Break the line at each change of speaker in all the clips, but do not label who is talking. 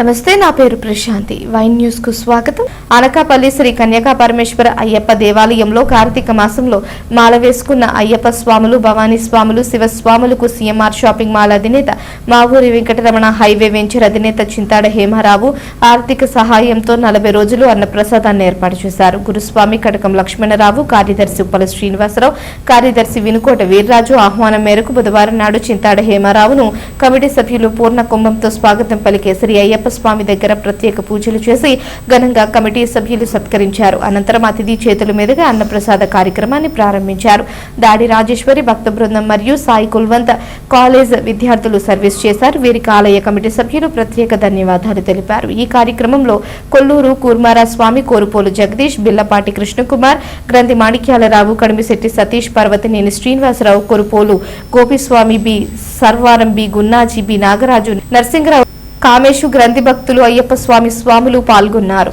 నమస్తే నా పేరు ప్రశాంతి. వైన్ న్యూస్కు స్వాగతం. అనకాపల్లి శ్రీ కన్యకా పరమేశ్వర అయ్యప్ప దేవాలయంలో కార్తీక మాసంలో మాల వేసుకున్న అయ్యప్ప స్వాములు భవానీ స్వాములు శివస్వాములకు సీఎంఆర్ షాపింగ్ మాల్ అధినేత మావూరి వెంకటరమణ హైవే వెంచర్ అధినేత చింతాడ హేమరావు ఆర్థిక సహాయంతో నలభై రోజులు అన్నప్రసాదాన్ని ఏర్పాటు చేశారు. గురుస్వామి కటకం లక్ష్మణరావు కార్యదర్శి ఉప్పల శ్రీనివాసరావు కార్యదర్శి వినుకోట వీర్రాజు ఆహ్వానం మేరకు బుధవారం నాడు చింతాడ హేమరావును కమిటీ సభ్యులు పూర్ణ కుంభంతో స్వాగతం పలికే శ్రీ అయ్యప్ప స్వామి దగ్గర ప్రత్యేక పూజలు చేసి ఘనంగా కమిటీ సభ్యులు సత్కరించారు. అనంతరం అతిథి చేతుల మీదుగా అన్నప్రసాద కార్యక్రమాన్ని ప్రారంభించారు. దాడి రాజేశ్వరి భక్త బృందం మరియు సాయి కుల్వంత్ కాలేజ్ విద్యార్థులు సర్వీస్ చేశారు. వీరికి ఆలయ కమిటీ సభ్యులు ప్రత్యేక ధన్యవాదాలు తెలిపారు. ఈ కార్యక్రమంలో కొల్లూరు కూర్మారా స్వామి Korupolu Jagadish Billapati Krishnakumar Granthi Manikyalarao Kadimisetti Satish Parvathaneni Srinivasarao Korupolu Gopiswamy B Sarvaram B Gunnaji B Nagaraju Narasimharao Kamesu Granthi భక్తులు అయ్యప్ప స్వామి స్వాములు పాల్గొన్నారు.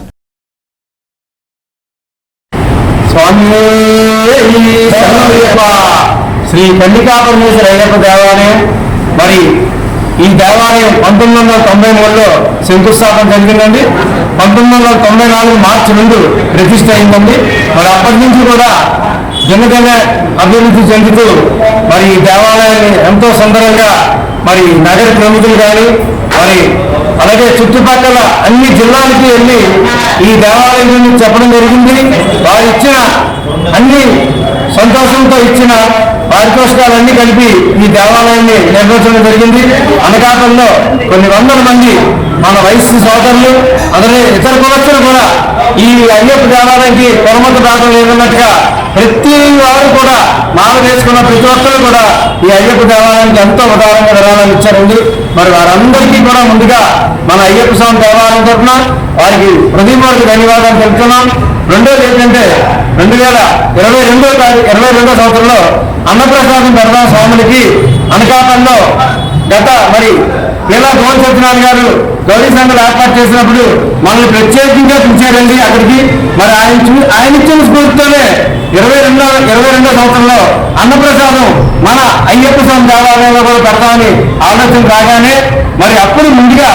స్వామి శ్రీ కన్నికా పరమేశ్వర అయ్యప్ప దేవాలయం. మరి ఈ దేవాలయం పంతొమ్మిది వందల తొంభై మూడులో శంకుస్థాపన జరిగిందండి. పంతొమ్మిది వందల తొంభై నాలుగు మార్చి ముందు ప్రతిష్ట అయిందండి. మరి అప్పటి నుంచి కూడా దినదిన అభివృద్ధి చెందుతూ మరి ఈ దేవాలయాన్ని ఎంతో సుందరంగా మరి నగర ప్రముఖులు కానీ కానీ అలాగే చుట్టుపక్కల అన్ని జిల్లాలకి వెళ్ళి ఈ దేవాలయం గురించి చెప్పడం జరిగింది. వారు ఇచ్చిన అన్ని సంతోషంతో ఇచ్చిన పారితోషికాలన్నీ కలిపి ఈ దేవాలయాన్ని నిర్మించడం జరిగింది. అనకాపల్లో కొన్ని వందల మంది మన వయస్సు సోదరులు అలాగే ఇతర కులస్తులు కూడా ఈ అయ్యప్ప దేవాలయానికి పొరమత దాటం లేదన్నట్టుగా ప్రతి వారు కూడా మాల వేసుకున్న ప్రతి ఒక్కరు కూడా ఈ అయ్యప్ప దేవాలయానికి ఎంతో ఉదాహరణ విరాళాలు ఇచ్చారండి. మరి వారందరికీ కూడా ముందుగా మన అయ్యప్ప స్వామి దేవాలయం తరఫున వారికి హృదయపూర్వక ధన్యవాదాలు తెలుపుతున్నాం. రెండోది ఏంటంటే రెండు వేల ఇరవై రెండో తారీఖు ఇరవై రెండో సంవత్సరంలో అన్నప్రసాదం పెడదాం స్వాములకి అనకాపల్లిలో గత మరి ఇలా గోల్ సత్యనారాయణ గారు గౌరీ సంఘాలు ఏర్పాటు చేసినప్పుడు మనల్ని ప్రత్యేకంగా పిలిచారండి అక్కడికి. మరి ఆయన చూ- ఆయన ఇచ్చిన స్ఫూర్తితోనే ఇరవై రెండో ఇరవై రెండో సంవత్సరంలో అన్నప్రసాదం మన అయ్యప్ప స్వామి దేవాలయంలో కూడా పెడతామని ఆలోచన రాగానే మరి అప్పుడు ముందుగా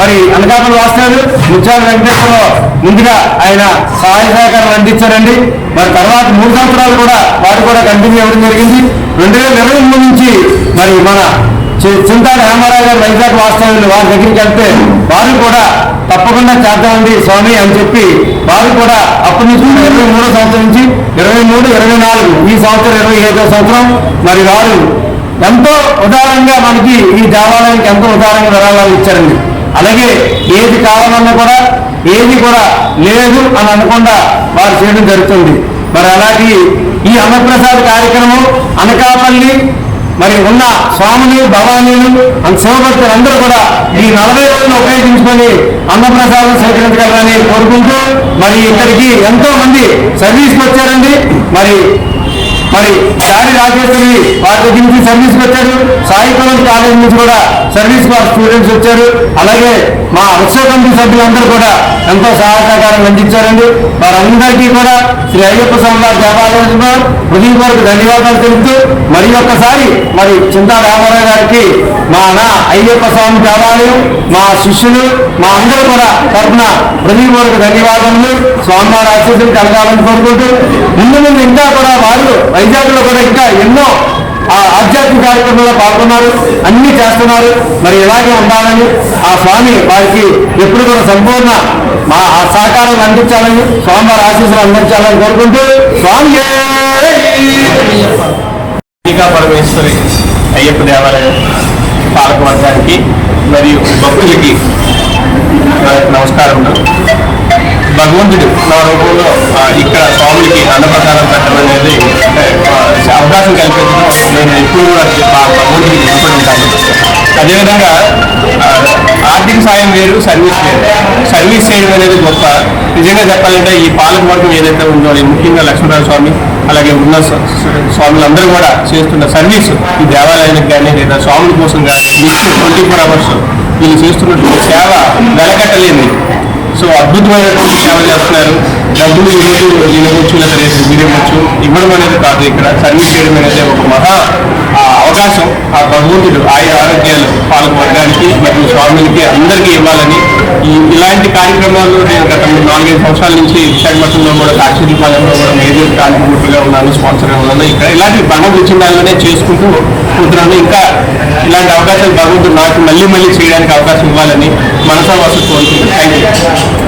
మరి అనకాపల్లి వాస్తవులు ముత్యాల వెంకటేశ్వరరావు ముందుగా ఆయన సహాయ సహకారం అందించారండి. మరి తర్వాత మూడు సంవత్సరాలు కూడా వారు కూడా కంటిన్యూ అవ్వడం జరిగింది. రెండు వేల ఇరవై మూడు నుంచి మరి మన చి- రామారావు గారు వైజాగ్ వాస్తవులు వారి దగ్గరికి వెళ్తే వారు కూడా తప్పకుండా చేద్దామండి స్వామి అని చెప్పి వారు కూడా అప్పటి నుంచి ఇరవై మూడో సంవత్సరం నుంచి ఇరవై మూడు ఇరవై నాలుగు ఈ సంవత్సరం ఇరవై ఐదో సంవత్సరం మరి వారు ఎంతో ఉదారంగా మనకి ఈ దేవాలయానికి ఎంతో ఉదారంగా విరాళాలు ఇచ్చారండి. అలాగే ఏది కావాలన్నా కూడా ఏది కూడా లేదు అని అనకుండా వారు చేయడం జరుగుతుంది. మరి అలాంటి ఈ అన్నప్రసాద్ కార్యక్రమం అనకాపల్లి మరి ఉన్న స్వామిని భవానీలు అంత శివభక్తులు అందరూ కూడా ఈ నలభై రోజులు ఉపయోగించుకొని అన్నప్రసాదం సేకరించగలరని కోరుకుంటూ మరి ఇక్కడికి ఎంతో మంది సర్వీస్కి వచ్చారండి మరి మరి దాడి రాజేశ్వరి వారి దగ్గర నుంచి సర్వీస్ వచ్చారు. సాయి కాలేజ్ కాలేజ్ నుంచి కూడా సర్వీస్ వారి స్టూడెంట్స్ వచ్చారు. అలాగే మా ఉత్సవ కమిటీ సభ్యులందరూ కూడా ఎంతో సహాయ సహకారం అందించారండి. వారందరికీ కూడా శ్రీ అయ్యప్ప స్వామి వారి దేవాలయంలో హృదయపూర్వక ధన్యవాదాలు తెలుపుతూ మరి ఒక్కసారి మరి చింతా రామారావు గారికి మా నా అయ్యప్ప స్వామి దేవాలయం మా శిష్యులు మా అందరూ కూడా తరఫున హృదయపూర్వక ధన్యవాదములు. స్వామివారి ఆశీస్సులు కలగాలని కోరుకుంటూ ముందు ముందు ఇంకా కూడా వారు వైజాగ్లో కూడా ఇంకా ఎన్నో ఆ ఆధ్యాత్మిక కార్యక్రమంలో పాల్గొన్నారు. అన్ని చేస్తున్నారు. మరి ఇలాగే ఉండాలని ఆ స్వామి వారికి ఎప్పుడు కూడా సంపూర్ణ మా ఆ సహకారం అందించాలని స్వామివారి ఆశీస్సులు అందించాలని కోరుకుంటూ స్వామి
టీకా పరమేశ్వరి అయ్యప్ప దేవాలయం పాలకవర్గానికి మరియు భక్తులకి నమస్కారం భగవంతుడు నా రూపంలో ఇక్కడ స్వామికి అన్నప్రసాదం పెట్టడం అనేది అంటే అవకాశం కల్పించడం నేను ఎప్పుడు కూడా భగవంతుడికి రుణపడి ఉంటాను. అదేవిధంగా ఆర్థిక సాయం వేరు సర్వీస్ వేరు. సర్వీస్ చేయడం అనేది గొప్ప. నిజంగా చెప్పాలంటే ఈ పాలక వర్గం ఏదైతే ఉందో ముఖ్యంగా లక్ష్మీనారాయణ స్వామి అలాగే ఉన్న స్వాములందరూ కూడా చేస్తున్న సర్వీస్ ఈ దేవాలయానికి కానీ లేదా స్వాముల కోసం కానీ ట్వంటీ ఫోర్ అవర్స్ వీళ్ళు చేస్తున్నటువంటి సేవ వెలగట్టలేని సో అద్భుతమైనటువంటి సేవ చేస్తున్నారు. డబ్బులు ఈరోజు ఇవ్వచ్చు లేదా రేపు మీరేమొచ్చు ఇవ్వడం అనేది కాదు ఇక్కడ. సర్వీస్ చేయడం అనేది ఒక మహా ఆ, అవకాశం. ఆ భగవంతుడు ఆయన ఆరోగ్యాలు పాలక వర్గానికి మరియు స్వాములకి అందరికీ ఇవ్వాలని ఈ ఇలాంటి కార్యక్రమాలు నేను గత నాలుగైదు సంవత్సరాల నుంచి విశాఖపట్నంలో కూడా కాక్షీపాలెంలో కూడా మేజర్ కాంట్రిబ్యూటర్గా ఉన్నాను స్పాన్సర్గా ఉన్నాను. ఇక్కడ ఇలాంటి భగవంతుడు ఇచ్చిన దానిలోనే చేసుకుంటూ ఉంటున్నాను. ఇంకా ఇలాంటి అవకాశాలు భగవంతుడు నాకు మళ్ళీ మళ్ళీ చేయడానికి అవకాశం ఇవ్వాలని మనసా వసతి కోరుకుంటున్నాను. Thank you